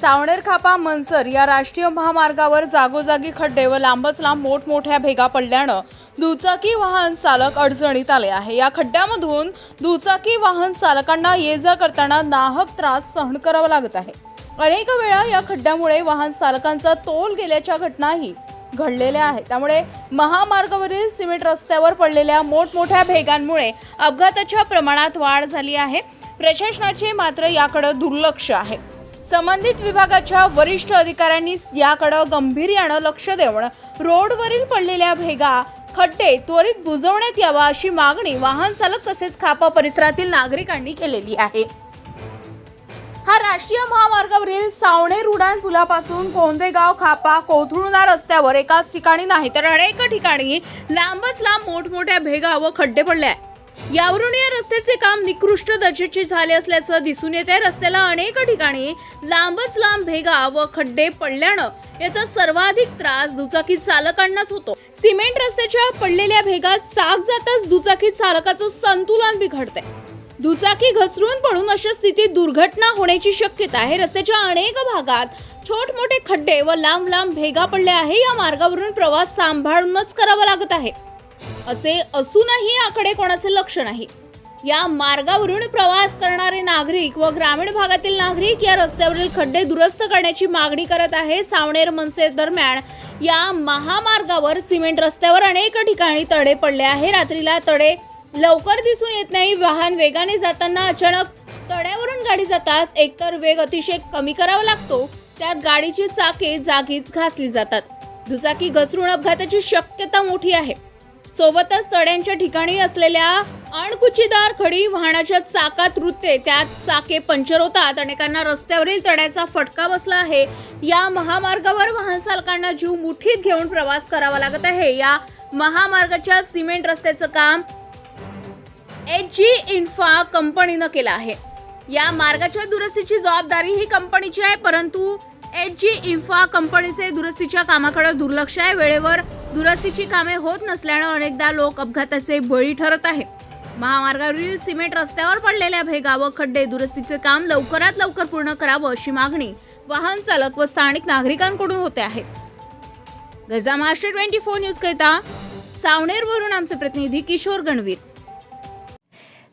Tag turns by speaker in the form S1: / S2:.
S1: सावणेर खापा मनसर या राष्ट्रीय महामार्गावर जागोजागी खड्डे व लांबच लांब मोठमोठ्या भेगा पडल्यानं दुचाकी वाहन चालक अडचणीत आले आहे. या खड्ड्यामधून दुचाकी वाहन चालकांना ये जा करताना नाहक त्रास सहन करावा लागत आहे. अनेक वेळा या खड्ड्यामुळे वाहन चालकांचा तोल गेल्याच्या घटनाही घडलेल्या आहेत. त्यामुळे महामार्गावरील सिमेंट रस्त्यावर पडलेल्या मोठमोठ्या भेगांमुळे अपघाताच्या प्रमाणात वाढ झाली आहे. प्रशासनाचे मात्र याकडे दुर्लक्ष आहे. संबंधित विभागाच्या वरिष्ठ अधिकाऱ्यांनी याकडे गंभीर्यानं लक्ष देऊन रोडवरील पडलेल्या भेगा खड्डे त्वरित बुजवण्यात यावा अशी मागणी वाहन चालक तसेच खापा परिसरातील नागरिकांनी केलेली आहे. हा राष्ट्रीय महामार्गावरील सावणे रुडान पुलापासून कोंदेगाव खापा कोथरुणा रस्त्यावर एकाच ठिकाणी नाही तर अनेक ठिकाणी लांबच लांब मोठमोठ्या भेगा व खड्डे पडले आहेत. यावरून या रस्त्याचे काम निकृष्ट दर्जाचे झाले असल्याचं दिसून येते रस्त्याला अनेक ठिकाणी लांबच लांब भेगा व खड्डे पडल्यानं याचा सर्वाधिक त्रास दुचाकी चालकांनाच होतो. सिमेंट रस्त्याच्या पडलेल्या भेगात चाक जाताच दुचाकी चालकाचं संतुलन बिघडतंय. दुचाकी घसरून पडून अशा स्थितीत दुर्घटना होण्याची शक्यता आहे. रस्त्याच्या अनेक भागात छोट मोठे खड्डे व लांब लांब भेगा पडल्या आहे. या मार्गावरून प्रवास सांभाळूनच करावा लागत आहे. असे असूनही आकडे कोणाचे लक्ष नाही. या मार्गावरून प्रवास करणारे नागरिक व ग्रामीण भागातील नागरिक या रस्त्यावरील खड्डे दुरुस्त करण्याची मागणी करत आहे. सावनेर मनसे दरम्यान या महामार्गावर सिमेंट रस्त्यावर अनेक ठिकाणी तडे पडले आहे. रात्रीला तडे लवकर दिसून येत नाही. वाहन वेगाने जाताना अचानक तड्यावरून गाडी जाताच एकतर वेग अतिशय कमी करावा लागतो. त्यात गाडीची चाके जागीच घासली जातात. दुचाकी घसरून अपघाताची शक्यता मोठी आहे. सोबतच तड्यांच्या ठिकाणी असलेल्या अणकुचीदार खडी वाहनाच्या चाकात रुतते. त्यात चाके पंचर होतात. अनेकांना रस्त्यावरील तड्याचा फटका बसला आहे. या महामार्गावर वाहन चालकांना जीव मुठीत घेऊन प्रवास करावा लागत आहे. या महामार्गाच्या सिमेंट रस्त्याचं काम एच जी इन्फा कंपनीनं केलं आहे. या मार्गाच्या दुरुस्तीची जबाबदारी ही कंपनीची आहे परंतु एच जी इन्फा कंपनीचे दुरुस्तीच्या कामाकडे दुर्लक्ष आहे. वेळेवर दुरुस्तीची कामे होत नसल्यानं अनेकदा लोक अपघाताचे बळी ठरत आहे महामार्गावरील सिमेंट रस्त्यावर पडलेल्या भेगा व खड्डे दुरुस्तीचे काम लवकरात लवकर पूर्ण करावं अशी मागणी वाहन चालक व स्थानिक नागरिकांकडून होते आहे. Gaja Maharashtra twenty four news करिता सावनेरवरून आमचे प्रतिनिधी किशोर गणवीर.